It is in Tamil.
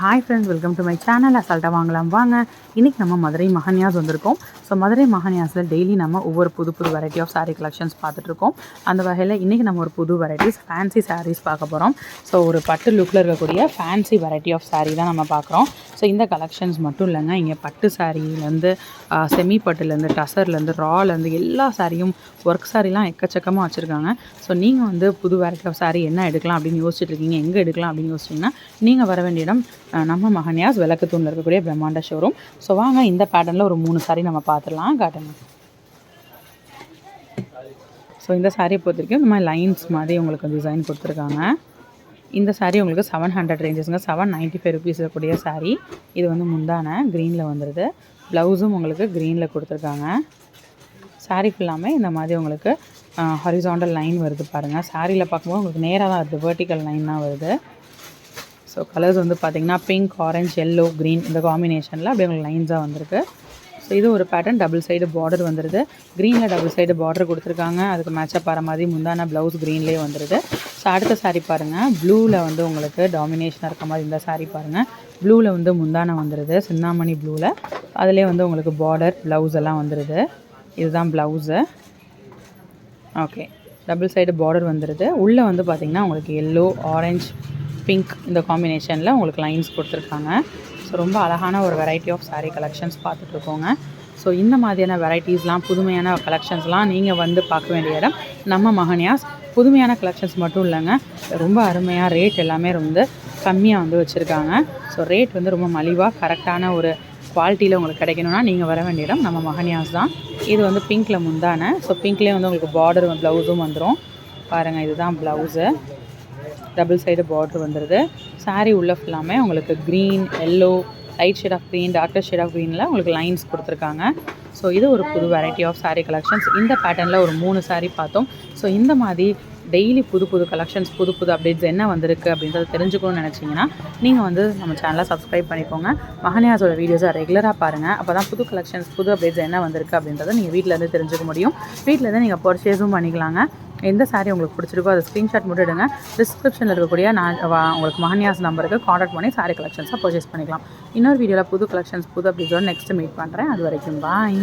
Hi friends welcome to my channel அசால்ட்டாக வாங்கலாம். வாங்க. இன்றைக்கி நம்ம மதுரை மகன்யாஸ் வந்திருக்கோம். ஸோ மதுரை மகன்யாஸில் டெய்லி நம்ம ஒவ்வொரு புது புது வெரைட்டி ஆஃப் சாரீ கலெக்ஷன்ஸ் பார்த்துட்ருக்கோம் அந்த வகையில் இன்றைக்கி நம்ம ஒரு புது வெரைட்டிஸ் ஃபேன்சி சாரீஸ் பார்க்க போகிறோம் ஸோ ஒரு பட்டு லுக்கில் இருக்கக்கூடிய ஃபேன்சி வெரைட்டி ஆஃப் சாரீ தான் நம்ம பார்க்குறோம். ஸோ இந்த கலெக்ஷன்ஸ் மட்டும் இல்லைங்க. இங்கே பட்டு சாரீலேருந்து செமி பட்டுலேருந்து டசர்லேருந்து ராலேருந்து எல்லா சாரியும் ஒர்க் சாரீலாம் எக்கச்சக்கமாக வச்சுருக்காங்க. ஸோ நீங்கள் வந்து புது வெரைட்டி ஆஃப் சாரீ என்ன எடுக்கலாம் அப்படின்னு யோசிச்சுட்டு இருக்கீங்க எங்கே எடுக்கலாம் அப்படின்னு யோசிச்சிங்கன்னா நீங்கள் வர வேண்டிய இடம் நம்ம மகன்யாஸ் விளக்கு தூணில் இருக்கக்கூடிய பிரம்மாண்ட ஷோரூம் ஸோ வாங்க இந்த பேட்டர்னில் ஒரு மூணு சாரி நம்ம பார்த்துடலாம். காட்டுங்க. ஸோ இந்த சாரியை பொறுத்த வரைக்கும் இந்த மாதிரி லைன்ஸ் மாதிரி உங்களுக்கு டிசைன் கொடுத்துருக்காங்க. இந்த சாரீ உங்களுக்கு செவன் ஹண்ட்ரட் ரேஞ்சஸ்ங்க செவன் நைன்ட்டி ஃபைவ் ருபீஸ் இருக்கக்கூடிய சாரீ இது வந்து முந்தான க்ரீனில் வந்துடுது ப்ளவுஸும் உங்களுக்கு க்ரீனில் கொடுத்துருக்காங்க. Saree ஃபுல்லாமே இந்த மாதிரி உங்களுக்கு ஹரிசாண்டல் லைன் வருது பாருங்கள் சாரியில் பார்க்கும்போது உங்களுக்கு நேராக தான் வருது. வேர்ட்டிக்கல் லைன் தான் வருது. ஸோ கலர்ஸ் வந்து பார்த்திங்கன்னா பிங்க் ஆரஞ்ச் எல்லோ க்ரீன் இந்த காம்பினேஷனில் அப்படியே உங்களுக்கு லைன்ஸாக வந்திருக்கு. ஸோ இது ஒரு பேட்டர்ன் டபுள் சைடு பார்டர் வந்துடுது க்ரீனில் டபுள் சைடு பார்டர் கொடுத்துருக்காங்க. அதுக்கு மேட்சப் ஆகிற மாதிரி முந்தான ப்ளவுஸ் க்ரீன்லேயே வந்துடுது ஸோ அடுத்த சாரீ பாருங்கள் ப்ளூவில் வந்து உங்களுக்கு டாமினேஷனாக இருக்க மாதிரி இந்த saree பாருங்கள் ப்ளூவில் வந்து முந்தானம் வந்துடுது சின்னாமணி ப்ளூவில் அதிலே வந்து உங்களுக்கு பார்டர் ப்ளவுஸ் எல்லாம் வந்துடுது இதுதான் blouse okay double side border வந்துடுது உள்ளே வந்து பார்த்திங்கன்னா உங்களுக்கு எல்லோ ஆரஞ்ச் பிங்க் இந்த காம்பினேஷனில் உங்களுக்கு லைன்ஸ் கொடுத்துருக்காங்க. ஸோ ரொம்ப அழகான ஒரு வெரைட்டி ஆஃப் சாரீ கலெக்ஷன்ஸ் பார்த்துட்ருக்கோங்க. ஸோ இந்த மாதிரியான வெரைட்டிஸ்லாம் புதுமையான கலெக்ஷன்ஸ்லாம் நீங்கள் வந்து பார்க்க வேண்டிய இடம் நம்ம மகனியாஸ். புதுமையான கலெக்ஷன்ஸ் மட்டும் இல்லைங்க ரொம்ப அருமையாக ரேட் எல்லாமே வந்து கம்மியாக வந்து வச்சுருக்காங்க. ஸோ ரேட் வந்து ரொம்ப மலிவாக கரெக்டான ஒரு குவாலிட்டியில் உங்களுக்கு கிடைக்கணும்னா நீங்கள் வர வேண்டிய இடம் நம்ம மகனியாஸ் தான். இது வந்து பிங்க்கில் முந்தான. ஸோ பிங்க்லேயே வந்து உங்களுக்கு பார்டர் ப்ளவுஸும் வந்துடும் பாருங்கள் இதுதான் ப்ளவுஸு டபுள் சைடு பார்டர் வந்துடுது சாரீ உள்ள ஃபுல்லாமே உங்களுக்கு green yellow light shade of green darker shade of க்ரீனில் உங்களுக்கு லைன்ஸ் கொடுத்துருக்காங்க. ஸோ இது ஒரு புது வெரைட்டி ஆஃப் சாரீ கலெக்ஷன்ஸ் இந்த பேட்டர்னில் ஒரு மூணு சாரீ பார்த்தோம். ஸோ இந்த மாதிரி டெய்லி புது புது கலெக்ஷன்ஸ் புது புது அப்டேட்ஸ் என்ன வந்திருக்கு அப்படின்றத தெரிஞ்சுக்கணும்னு நினச்சிங்கன்னா நீங்கள் வந்து நம்ம சேனலை சப்ஸ்கிரைப் பண்ணிக்கோங்க. மகனியாஸோட வீடியோஸை ரெகுலராக பாருங்கள் அப்போ தான் புது கலெக்ஷன்ஸ் புது அப்டேட்ஸ் என்ன வந்திருக்கு அப்படின்றத நீங்கள் வீட்டிலேருந்து தெரிஞ்சுக்க முடியும். வீட்டிலேருந்து நீங்கள் பர்ச்சேஸும் பண்ணிக்கலாங்க. எந்த saree உங்களுக்கு பிடிச்சிருக்கோ அதை ஸ்க்ரீன்ஷாட் மட்டும் எடுங்க. டிஸ்கிரிப்ஷனில் இருக்கக்கூடிய நான் உங்களுக்கு மகன்யாஸ் நம்பருக்கு காண்டாக்ட் பண்ணி saree கலெக்ஷன்ஸாக பர்ச்சேஸ் பண்ணிக்கலாம். இன்னொரு வீடியோவில் புது கலெக்ஷன்ஸ் புது அப்டேட்ஸோட நெக்ஸ்ட் மீட் பண்ணுறேன் அது வரைக்கும் பாய்